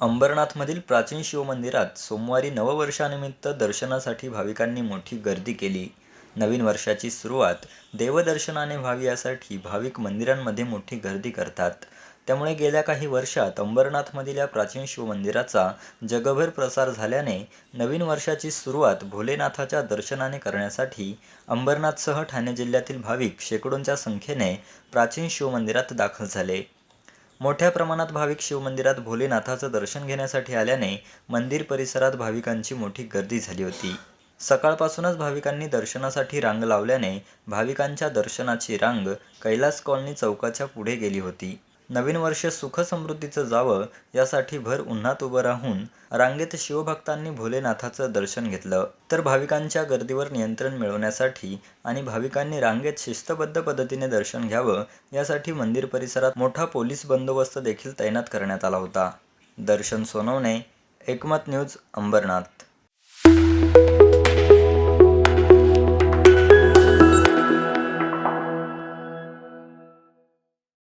अंबरनाथमधील प्राचीन शिवमंदिरात सोमवारी नववर्षानिमित्त दर्शनासाठी भाविकांनी मोठी गर्दी केली. नवीन वर्षाची सुरुवात देवदर्शनाने व्हावी यासाठी भाविक मंदिरांमध्ये मोठी गर्दी करतात. त्यामुळे गेल्या काही वर्षात अंबरनाथमधील या प्राचीन शिवमंदिराचा जगभर प्रसार झाल्याने नवीन वर्षाची सुरुवात भोलेनाथाच्या दर्शनाने करण्यासाठी अंबरनाथसह ठाणे जिल्ह्यातील भाविक शेकडोंच्या संख्येने प्राचीन शिवमंदिरात दाखल झाले. मोठ्या प्रमाणात भाविक शिवमंदिरात भोलेनाथाचं दर्शन घेण्यासाठी आल्याने मंदिर परिसरात भाविकांची मोठी गर्दी झाली होती. सकाळपासूनच भाविकांनी दर्शनासाठी रांग लावल्याने भाविकांच्या दर्शनाची रांग कैलास कॉलनी चौकाच्या पुढे गेली होती. नवीन वर्ष सुख-समृद्धीचं जावं यासाठी भर उन्हात उभं राहून रांगेत शिवभक्तांनी भोलेनाथाचं दर्शन घेतलं. तर भाविकांच्या गर्दीवर नियंत्रण मिळवण्यासाठी आणि भाविकांनी रांगेत शिस्तबद्ध पद्धतीने दर्शन घ्यावं यासाठी मंदिर परिसरात मोठा पोलीस बंदोबस्त देखील तैनात करण्यात आला होता. दर्शन सोनवणे, एकमत न्यूज, अंबरनाथ